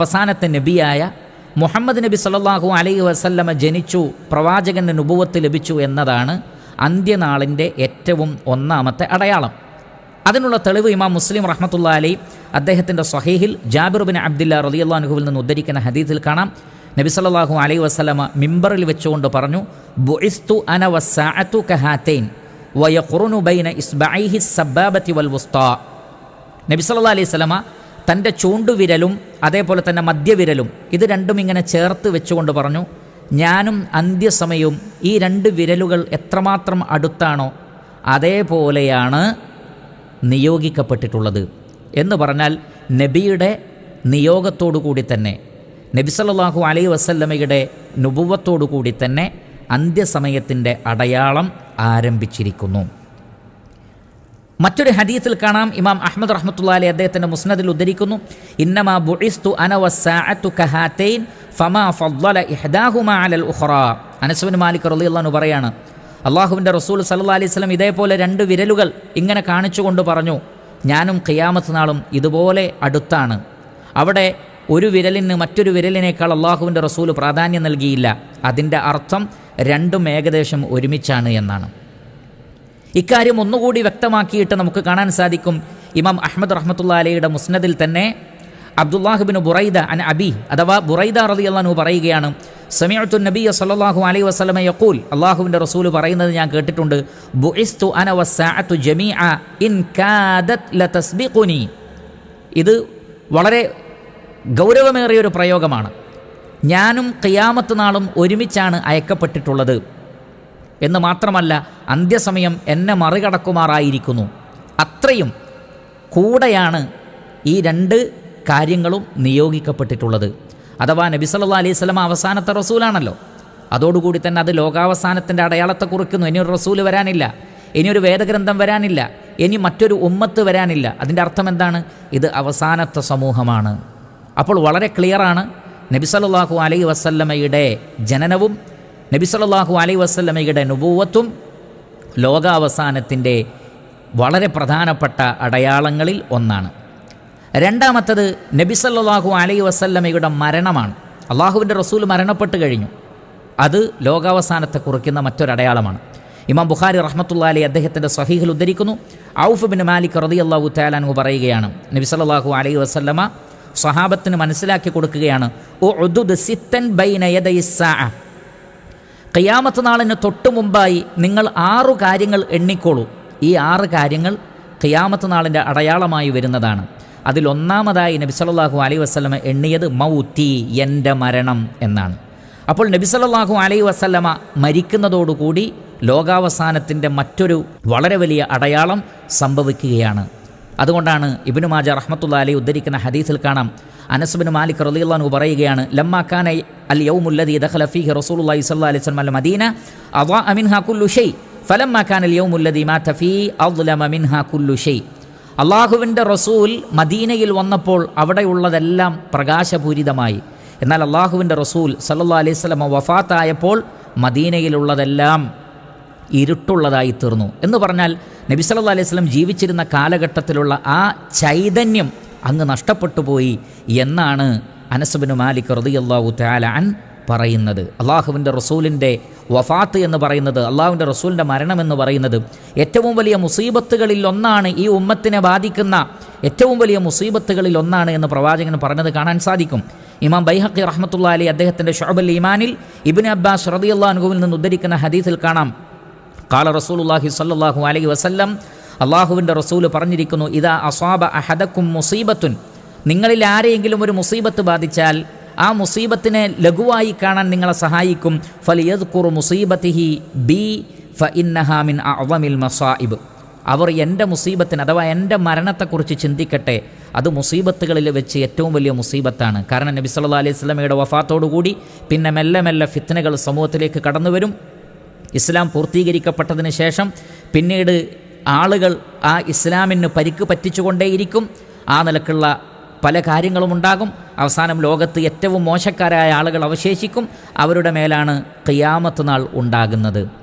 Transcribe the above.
അവസാനത്തെ നബിയായ മുഹമ്മദ് നബി സല്ലല്ലാഹു അലൈഹി വസല്ലമ ജനിച്ചു പ്രവാചകന് നുപുവത്ത് ലഭിച്ചു എന്നതാണ് അന്ത്യനാളിന്റെ ഏറ്റവും ഒന്നാമത്തെ അടയാളം. അതിനുള്ള തെളിവ് ഇമാം മുസ്ലിം റഹ്മത്തുള്ള അലൈ അദ്ദേഹത്തിന്റെ സ്വഹീഹിൽ ജാബിർ ബിൻ അബ്ദുല്ല റളിയല്ലാഹുവിൽ നിന്ന് ഉദ്ധരിക്കുന്ന ഹദീസിൽ കാണാം. നബി സല്ലാഹു അലൈഹി വസ്ലമ മിമ്പറിൽ വെച്ചുകൊണ്ട് പറഞ്ഞു ബുഇസ്തു അന വസ്സാഅതു കഹാതൈൻ വയഖുറുനു ബൈന ഇസ്ബൈഹി സബ്ബാബത്തി വൽ വുസ്ത. നബി സല്ലാ അലൈഹി സ്വലമ തന്റെ ചൂണ്ടുവിരലും അതേപോലെ തന്നെ മധ്യവിരലും ഇത് രണ്ടും ഇങ്ങനെ ചേർത്ത് വെച്ചുകൊണ്ട് പറഞ്ഞു ഞാനും അന്ത്യസമയവും ഈ രണ്ട് വിരലുകൾ എത്രമാത്രം അടുത്താണോ അതേപോലെയാണ് നിയോഗിക്കപ്പെട്ടിട്ടുള്ളത്. എന്ന് പറഞ്ഞാൽ നബിയുടെ നിയോഗത്തോടു കൂടി തന്നെ നബി സല്ലാഹു അലൈ വസല്ലമയുടെ നുപുവത്തോടു കൂടി തന്നെ അന്ത്യസമയത്തിന്റെ അടയാളം ആരംഭിച്ചിരിക്കുന്നു. മറ്റൊരു ഹദീസിൽ കാണാം. ഇമാം അഹമ്മദ് റഹ്മത്തുള്ള അലി അദ്ദേഹത്തിന്റെ മുസ്നദിൽ ഉദ്ധരിക്കുന്നു. ഇന്നമാ ബുഇസ്തു ഫമാ ഫദ്ദല ഇഹ്ദാഹുമാ അലൽ മാലിക് റളിയല്ലാഹു പറയാണ് അള്ളാഹുവിന്റെ റസൂൽ സല്ലല്ലാഹു അലൈഹി വസല്ലം ഇതേപോലെ രണ്ട് വിരലുകൾ ഇങ്ങനെ കാണിച്ചുകൊണ്ട് പറഞ്ഞു ഞാനും ഖിയാമത്ത് നാളും ഇതുപോലെ അടുത്താണ്. അവിടെ ഒരു വിരലിന് മറ്റൊരു വിരലിനേക്കാൾ അള്ളാഹുവിന്റെ റസൂൽ പ്രാധാന്യം നൽകിയില്ല. അതിന്റെ അർത്ഥം രണ്ടും ഏകദേശം ഒരുമിച്ചാണ് എന്നാണ്. ഇക്കാര്യം ഒന്നുകൂടി വ്യക്തമാക്കിയിട്ട് നമുക്ക് കാണാൻ സാധിക്കും. ഇമാം അഹമ്മദ് റഹ്മത്തുള്ള അലയുടെ മുസ്നദിൽ തന്നെ അബ്ദുല്ലാഹുബിൻ ബുറൈദ അൻ അബി അഥവാ ബുറൈദ റതി അള്ളഹാനു പറയുകയാണ് സമയത്തു നബി സല്ലാഹു അലൈഹി വസ്ലമ യക്കൂൽ അള്ളാഹുവിന്റെ റസൂൽ പറയുന്നത് ഞാൻ കേട്ടിട്ടുണ്ട് ബുഇസ്തു അന ജമീഅ ഇൻ കാദത് ഇത് വളരെ ഗൗരവമേറിയ ഒരു പ്രയോഗമാണ്. ഞാനും ഖിയാമത്ത് നാളും ഒരുമിച്ചാണ് അയക്കപ്പെട്ടിട്ടുള്ളത്. എന്ന് മാത്രമല്ല അന്ത്യസമയം എന്നെ മറികടക്കുമാറായിരിക്കുന്നു. അത്രയും കൂടെയാണ് ഈ രണ്ട് കാര്യങ്ങളും നിയോഗിക്കപ്പെട്ടിട്ടുള്ളത്. അഥവാ നബി സല്ലാ അലൈഹി സ്വലം അവസാനത്തെ റസൂലാണല്ലോ. അതോടുകൂടി തന്നെ അത് ലോകാവസാനത്തിന്റെ അടയാളത്തെ കുറിക്കുന്നു. ഇനി ഒരു റസൂൽ വരാനില്ല. ഇനി ഒരു വേദഗ്രന്ഥം വരാനില്ല. ഇനി മറ്റൊരു ഉമ്മത്ത് വരാനില്ല. അതിന്റെ അർത്ഥം എന്താണ്? ഇത് അവസാനത്തെ സമൂഹമാണ്. അപ്പോൾ വളരെ ക്ലിയറാണ് നബി അലൈ വസല്ലമയുടെ ജനനവും നബി സല്ലല്ലാഹു അലൈഹി വസല്ലമയുടെ നുബൂവത്തും ലോകാവസാനത്തിന്റെ വളരെ പ്രധാനപ്പെട്ട അടയാളങ്ങളിൽ ഒന്നാണ്. രണ്ടാമത്തത് നബി സല്ലല്ലാഹു അലൈഹി വസല്ലമയുടെ മരണമാണ്. അള്ളാഹുവിന്റെ റസൂൽ മരണപ്പെട്ട് കഴിഞ്ഞു. അത് ലോകാവസാനത്തെ കുറിക്കുന്ന മറ്റൊരടയാളമാണ് ഇമാം ബുഖാരി റഹ്മത്തുള്ള അലി അദ്ദേഹത്തിന്റെ സഹീഹിൽ ഉദ്ധരിക്കുന്നു. ഔഫ് ബിൻ മാലിക് റതി അള്ളാഹു താലാനു പറയുകയാണ് നബി സല്ലല്ലാഹു അലൈഹി വസല്ലമ സ്വഹാബത്തിന് മനസ്സിലാക്കി കൊടുക്കുകയാണ് ഖിയാമത്ത് നാളിന് തൊട്ടു മുമ്പായി നിങ്ങൾ ആറു കാര്യങ്ങൾ എണ്ണിക്കോളൂ. ഈ ആറ് കാര്യങ്ങൾ ഖിയാമത്ത് നാളിന്റെ അടയാളമായി വരുന്നതാണ്. അതിലൊന്നാമതായി നബി സല്ലല്ലാഹു അലൈഹി വസല്ലമ എണ്ണിയത് മൗത്തി എന്റെ മരണം എന്നാണ്. അപ്പോൾ നബി സല്ലല്ലാഹു അലൈഹി വസല്ലമ മരിക്കുന്നതോടുകൂടി ലോകാവസാനത്തിന്റെ മറ്റൊരു വളരെ വലിയ അടയാളം സംഭവിക്കുകയാണ്. അതുകൊണ്ടാണ് ഇബ്നു മാജ റഹ്മത്തുള്ള അലി ഉദ്ധരിക്കുന്ന ഹദീസിൽ കാണാം അനസ്ബിൻ മാലിക് റളിയല്ലാഹു പറയുകയാണ് ലമ്മാക്കാന അൽ യൗമുല്ലദി ദഖല ഫീഹി റസൂലുള്ളാഹി സ്വല്ലല്ലാഹി അലൈഹി വസല്ലം മദീന അവ മിൻഹാ കുല്ലു ഷൈ മാ കാന അൽ യൗമുല്ലദീ മാത ഫീ അദ്ലമ മിൻഹാ കുല്ലു ഷൈ. അള്ളാഹുവിന്റെ റസൂൽ മദീനയിൽ വന്നപ്പോൾ അവിടെയുള്ളതെല്ലാം പ്രകാശപൂരിതമായി. എന്നാൽ അള്ളാഹുവിന്റെ റസൂൽ സല്ലാ അലൈഹി വസല്ലം വഫാത്തായപ്പോൾ മദീനയിലുള്ളതെല്ലാം ഇരുട്ടുള്ളതായി തീർന്നു എന്ന് പറഞ്ഞാൽ നബി സല്ലാ അലൈഹി സ്വലം ജീവിച്ചിരുന്ന കാലഘട്ടത്തിലുള്ള ആ ചൈതന്യം അങ്ങ് നഷ്ടപ്പെട്ടു പോയി എന്നാണ് അനസബിന് മാലിക് റളിയല്ലാഹു തആല അൻ പറയുന്നത്. അള്ളാഹുവിന്റെ റസൂലിന്റെ വഫാത്ത് എന്ന് പറയുന്നത് അള്ളാഹുവിന്റെ റസൂലിന്റെ മരണം എന്ന് പറയുന്നത് ഏറ്റവും വലിയ മുസീബത്തുകളിൽ ഒന്നാണ് ഈ ഉമ്മത്തിനെ ബാധിക്കുന്ന ഏറ്റവും വലിയ മുസീബത്തുകളിൽ ഒന്നാണ് എന്ന് പ്രവാചകൻ പറഞ്ഞത് കാണാൻ സാധിക്കും. ഇമാം ബൈഹഖി റഹ്മത്തുള്ള അലി അദ്ദേഹത്തിന്റെ ഷൊബൽ ഇമാനിൽ ഇബിൻ അബ്ബാസ് റളിയല്ലാഹുവിൽ നിന്ന് ഉദ്ധരിക്കുന്ന ഹദീസിൽ കാണാം. കാല റസൂൽ അള്ളാഹി സല്ലാഹു അലൈഹി വസല്ലം അള്ളാഹുവിന്റെ റസൂൽ പറഞ്ഞിരിക്കുന്നു ഇതാ അസ്വാബ അഹദക്കും മുസീബത്തുൻ. നിങ്ങളിൽ ആരെയെങ്കിലും ഒരു മുസീബത്ത് ബാധിച്ചാൽ ആ മുസീബത്തിനെ ലഘുവായി കാണാൻ നിങ്ങളെ സഹായിക്കും. ഫലിയത് കുറു മുസീബത്തിഹി ബി ഫ ഇന്നഹാമിൻ അവമിൽ മസായിബ് അവർ എന്റെ മുസീബത്തിന് അഥവാ എന്റെ മരണത്തെക്കുറിച്ച് ചിന്തിക്കട്ടെ. അത് മുസീബത്തുകളിൽ വെച്ച് ഏറ്റവും വലിയ മുസീബത്താണ്. കാരണം നബി സല്ലല്ലാഹു അലൈഹി സ്വലമയുടെ വഫാത്തോടുകൂടി പിന്നെ മെല്ലെ മെല്ലെ ഫിത്തനകൾ സമൂഹത്തിലേക്ക് കടന്നു വരും ഇസ്ലാം പൂർത്തീകരിക്കപ്പെട്ടതിന് ശേഷം പിന്നീട് ആളുകൾ ആ ഇസ്ലാമിന് പരിക്ക് പറ്റിച്ചുകൊണ്ടേയിരിക്കും. ആ നിലക്കുള്ള പല കാര്യങ്ങളും ഉണ്ടാകും. അവസാനം ലോകത്ത് ഏറ്റവും മോശക്കാരായ ആളുകൾ അവശേഷിക്കും. അവരുടെ മേലാണ് ഖിയാമത്ത് നാൾ ഉണ്ടാകുന്നത്.